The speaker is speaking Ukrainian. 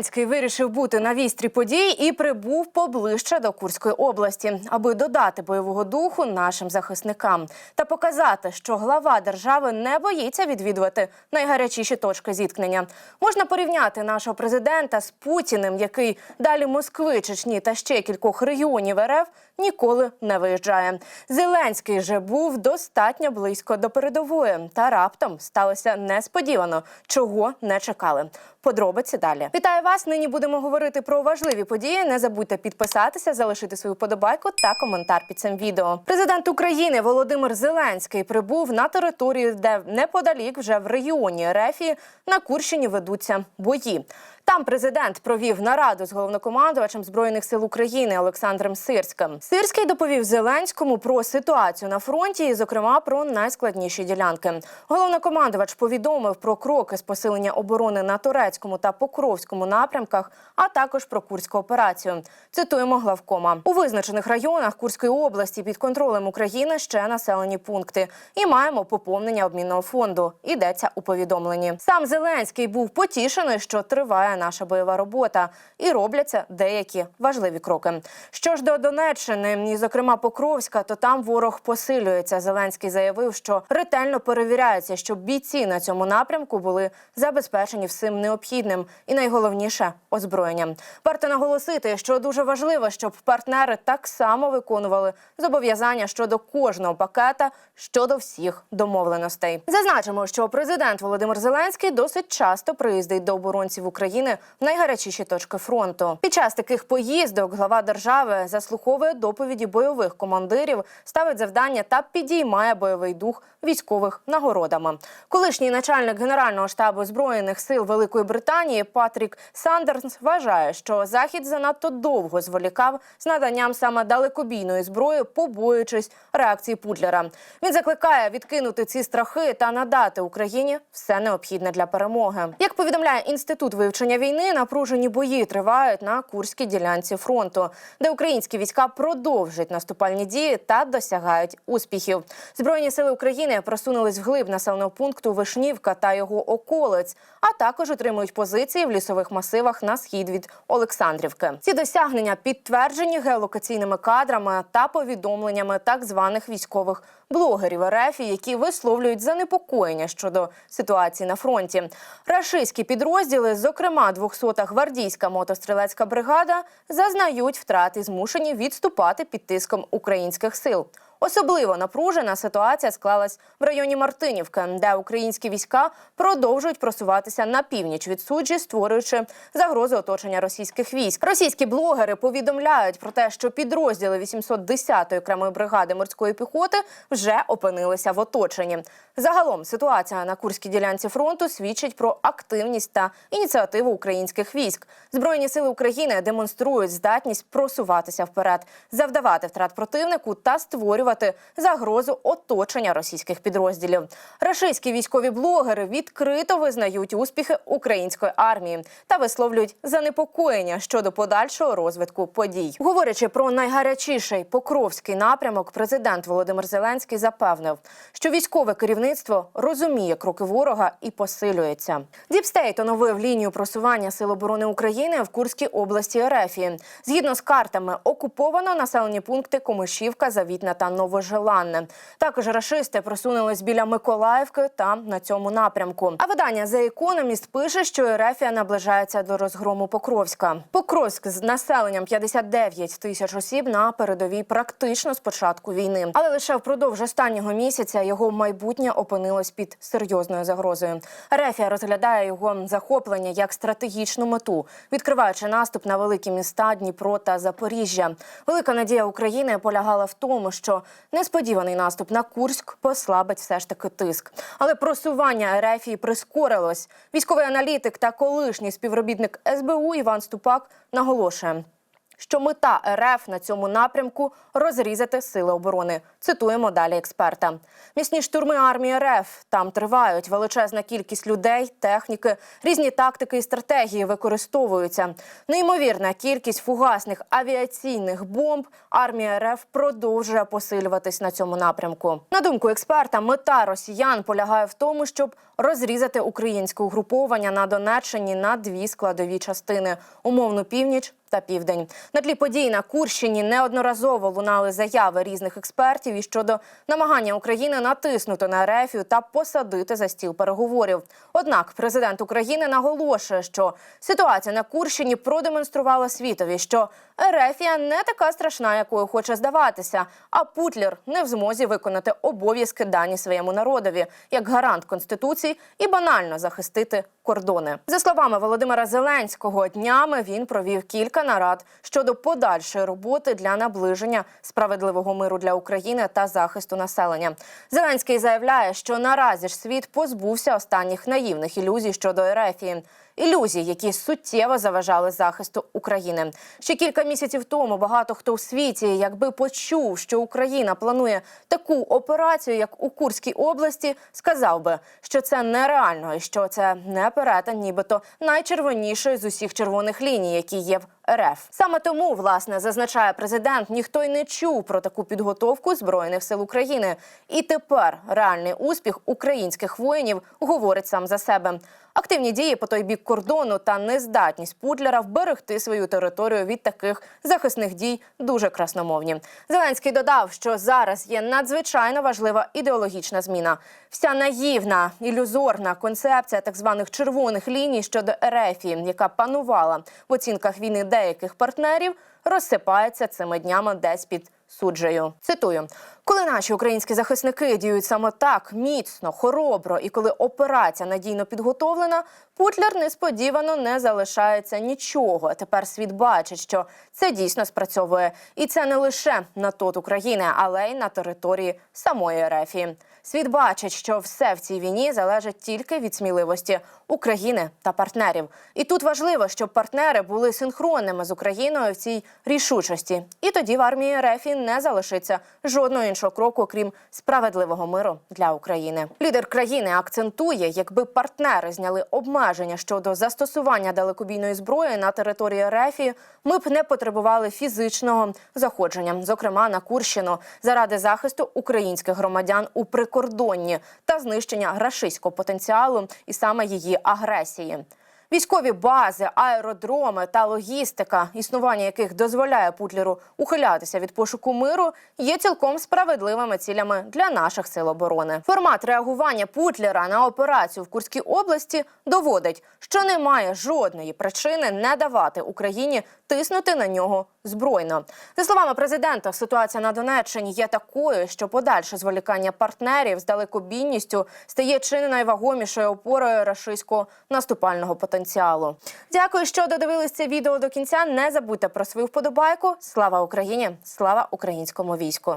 Зеленський вирішив бути на вістрі подій і прибув поближче до Курської області, аби додати бойового духу нашим захисникам та показати, що глава держави не боїться відвідувати найгарячіші точки зіткнення. Можна порівняти нашого президента з Путіним, який далі Москви, Чечні та ще кількох регіонів РФ ніколи не виїжджає. Зеленський же був достатньо близько до передової, та раптом сталося несподівано, чого не чекали. Подробиці далі. Вітаю вас. Нині будемо говорити про важливі події. Не забудьте підписатися, залишити свою подобайку та коментар під цим відео. Президент України Володимир Зеленський прибув на територію, де неподалік, вже в регіоні Рефі на Курщині ведуться бої. Там президент провів нараду з головнокомандувачем збройних сил України Олександром Сирським. Сирський доповів Зеленському про ситуацію на фронті, і, зокрема, про найскладніші ділянки. Головнокомандувач повідомив про кроки з посилення оборони на турецькому та покровському напрямках, а також про курську операцію. Цитуємо главкома у визначених районах Курської області під контролем України ще населені пункти. І маємо поповнення обмінного фонду. Йдеться у повідомленні. Сам Зеленський був потішений, що триває наша бойова робота, і робляться деякі важливі кроки. Що ж до Донеччини, і зокрема Покровська, то там ворог посилюється. Зеленський заявив, що ретельно перевіряється, щоб бійці на цьому напрямку були забезпечені всім необхідним і найголовніше озброєнням. Варто наголосити, що дуже важливо, щоб партнери так само виконували зобов'язання щодо кожного пакета щодо всіх домовленостей. Зазначимо, що президент Володимир Зеленський досить часто приїздить до оборонців України в найгарячіші точки фронту. Під час таких поїздок глава держави заслуховує доповіді бойових командирів, ставить завдання та підіймає бойовий дух військових нагородами. Колишній начальник генерального штабу збройних сил Великої Британії Патрік Сандерс вважає, що захід занадто довго зволікав з наданням саме далекобійної зброї, побоюючись реакції Путлера. Він закликає відкинути ці страхи та надати Україні все необхідне для перемоги. Як повідомляє інститут вивчення війни, напружені бої тривають на курській ділянці фронту, де українські війська продовжують наступальні дії та досягають успіхів. Збройні сили України просунулись вглиб населеного пункту Вишнівка та його околиць, а також отримують позиції в лісових масивах на схід від Олександрівки. Ці досягнення підтверджені геолокаційними кадрами та повідомленнями так званих військових блогерів РФ, які висловлюють занепокоєння щодо ситуації на фронті. Рашистські підрозділи, зокрема 200-та гвардійська мотострілецька бригада, зазнають втрати, змушені відступати під тиском українських сил. Особливо напружена ситуація склалась в районі Мартинівки, де українські війська продовжують просуватися на північ від суджі, створюючи загрозу оточення російських військ. Російські блогери повідомляють про те, що підрозділи 810-ї окремої бригади морської піхоти вже опинилися в оточенні. Загалом ситуація на курській ділянці фронту свідчить про активність та ініціативу українських військ. Збройні сили України демонструють здатність просуватися вперед, завдавати втрат противнику та створювати загрозу оточення російських підрозділів. Рашистські військові блогери відкрито визнають успіхи української армії та висловлюють занепокоєння щодо подальшого розвитку подій. Говорячи про найгарячіший покровський напрямок, президент Володимир Зеленський запевнив, що військове керівництво розуміє кроки ворога і посилюється. Діпстейт оновив лінію просування сил оборони України в Курській області Ерефії. Згідно з картами, окуповано населені пункти Комишівка, Завітна та Новожеланне. Також рашисти просунулись біля Миколаївки та на цьому напрямку. А видання The Economist пише, що Ерефія наближається до розгрому Покровська. Покровськ з населенням 59 тисяч осіб на передовій практично з початку війни, але лише впродовж останнього місяця його майбутнє опинилось під серйозною загрозою. Ерефія розглядає його захоплення як стратегічну мету, відкриваючи наступ на великі міста Дніпро та Запоріжжя. Велика надія України полягала в тому, що несподіваний наступ на Курськ послабить все ж таки тиск. Але просування Ерефії прискорилось. Військовий аналітик та колишній співробітник СБУ Іван Ступак наголошує. Що мета РФ на цьому напрямку розрізати сили оборони. Цитуємо далі експерта. Місні штурми армії РФ там тривають. Величезна кількість людей, техніки, різні тактики і стратегії використовуються. Неймовірна кількість фугасних авіаційних бомб. Армія РФ продовжує посилюватись на цьому напрямку. На думку експерта, мета росіян полягає в тому, щоб розрізати українське угруповання на Донеччині на дві складові частини умовну північ та південь. На тлі подій на Курщині неодноразово лунали заяви різних експертів і щодо намагання України натиснути на Ерефію та посадити за стіл переговорів. Однак президент України наголошує, що ситуація на Курщині продемонструвала світові, що Ерефія не така страшна, якою хоче здаватися. А Путлер не в змозі виконати обов'язки дані своєму народові як гарант конституції і банально захистити кордони. За словами Володимира Зеленського, днями він провів кілька нарад щодо подальшої роботи для наближення справедливого миру для України та захисту населення. Зеленський заявляє, що наразі ж світ позбувся останніх наївних ілюзій щодо Ерефії. Ілюзій, які суттєво заважали захисту України. Ще кілька місяців тому багато хто в світі, якби почув, що Україна планує таку операцію, як у Курській області, сказав би, що це нереально і що це не перетин, нібито найчервонішої з усіх червоних ліній, які є в РФ. Саме тому, власне, зазначає президент, ніхто й не чув про таку підготовку збройних сил України. І тепер реальний успіх українських воїнів говорить сам за себе. Активні дії по той бік кордону та нездатність Путлера вберегти свою територію від таких захисних дій дуже красномовні. Зеленський додав, що зараз є надзвичайно важлива ідеологічна зміна. Вся наївна ілюзорна концепція так званих червоних ліній щодо Ерефії, яка панувала в оцінках війни деяких партнерів, розсипається цими днями десь під суджею. Цитую: коли наші українські захисники діють саме так міцно, хоробро, і коли операція надійно підготовлена, Путлер несподівано не залишається нічого. Тепер світ бачить, що це дійсно спрацьовує, і це не лише на тот України, але й на території самої Ерефії. Світ бачить, що все в цій війні залежить тільки від сміливості України та партнерів. І тут важливо, щоб партнери були синхронними з Україною в цій рішучості. І тоді в армії РФ не залишиться жодного іншого кроку, крім справедливого миру для України. Лідер країни акцентує, якби партнери зняли обмеження щодо застосування далекобійної зброї на території РФ, ми б не потребували фізичного заходження, зокрема на Курщину, заради захисту українських громадян у прикордонні та знищення рашистського потенціалу і саме її агресії. Військові бази, аеродроми та логістика, існування яких дозволяє Путлеру ухилятися від пошуку миру, є цілком справедливими цілями для наших сил оборони. Формат реагування Путлера на операцію в Курській області доводить, що немає жодної причини не давати Україні тиснути на нього збройно. За словами президента, ситуація на Донеччині є такою, що подальше зволікання партнерів з далекобійністю стає чи не найвагомішою опорою рашистського наступального потенціалу. Дякую, що додивились це відео до кінця. Не забудьте про свою вподобайку. Слава Україні! Слава українському війську!